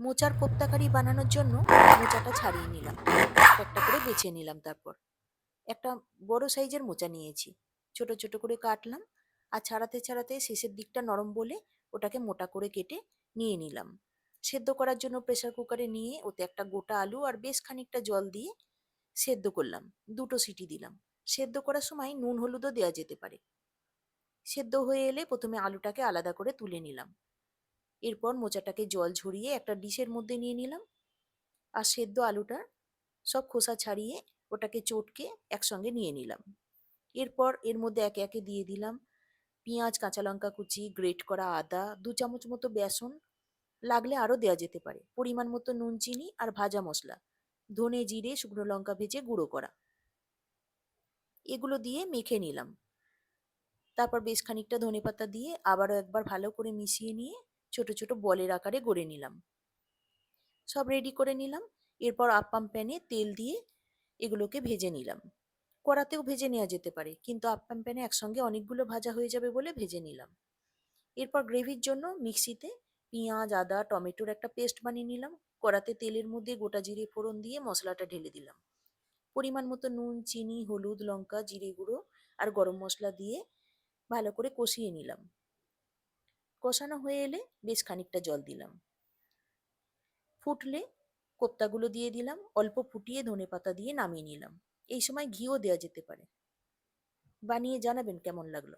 মোচার কোপ্তাকারি বানানোর জন্য মোচাটা ছাড়িয়ে নিলাম। একটা করে বেছে নিলাম তারপর। একটা বড় সাইজের মোচা নিয়েছি। ছোট ছোট করে কাটলাম আর ছাড়াতে ছাড়াতে শেষের দিকটা নরম বলে ওটাকে মোটা করে কেটে নিয়ে নিলাম। সেদ্ধ করার জন্য প্রেসার কুকারে নিয়ে ওতে একটা গোটা আলু আর বেশ খানিকটা জল দিয়ে সেদ্ধ করলাম। দুটো সিটি দিলাম। সেদ্ধ করার সময় নুন হলুদও দেওয়া যেতে পারে। সেদ্ধ হয়ে এলে প্রথমে আলুটাকে আলাদা করে তুলে নিলাম। এরপর মোচাটাকে জল ঝরিয়ে একটা ডিশের মধ্যে নিয়ে নিলাম। আর সেদ্ধ আলুটা সব খোসা ছাড়িয়ে ওটাকে চটকে একসঙ্গে নিয়ে নিলাম। এরপর এর মধ্যে একে একে দিয়ে দিলাম পেঁয়াজ, কাঁচা লঙ্কা কুচি, গ্রেট করা আদা, দু চামচ মতো বেসন, লাগলে আরও দেওয়া যেতে পারে। পরিমাণ মতো নুন, চিনি আর ভাজা মশলা, ধনে জিরে, শুকনো লঙ্কা ভেজে গুঁড়ো করা। এগুলো দিয়ে মেখে নিলাম। তারপর বেশ খানিকটা ধনেপাতা দিয়ে আবারও একবার ভালো করে মিশিয়ে নিয়ে ছোট ছোট বলের আকারে গড়ে নিলাম। সব রেডি করে নিলাম। এরপর আপ্পাম প্যানে তেল দিয়ে এগুলোকে ভেজে নিলাম। কড়াতেও ভেজে নেওয়া যেতে পারে, কিন্তু আপ্পাম প্যানে একসঙ্গে অনেকগুলো ভাজা হয়ে যাবে বলে ভেজে নিলাম। এরপর গ্রেভির জন্য মিক্সিতে পেঁয়াজ, আদা, টমেটোর একটা পেস্ট বানিয়ে নিলাম। কড়াতে তেলের মধ্যে গোটা জিরে ফোড়ন দিয়ে মশলাটা ঢেলে দিলাম। পরিমাণ মতো নুন, চিনি, হলুদ, লঙ্কা, জিরে গুঁড়ো আর গরম মশলা দিয়ে ভালো করে কষিয়ে নিলাম। কষানো হয়ে এলে বেশ খানিকটা জল দিলাম। ফুটলে কোপ্তাগুলো দিয়ে দিলাম, অল্প ফুটিয়ে ধনে পাতা দিয়ে নামিয়ে নিলাম। এই সময় ঘিও দেওয়া যেতে পারে। বানিয়ে জানাবেন কেমন লাগল?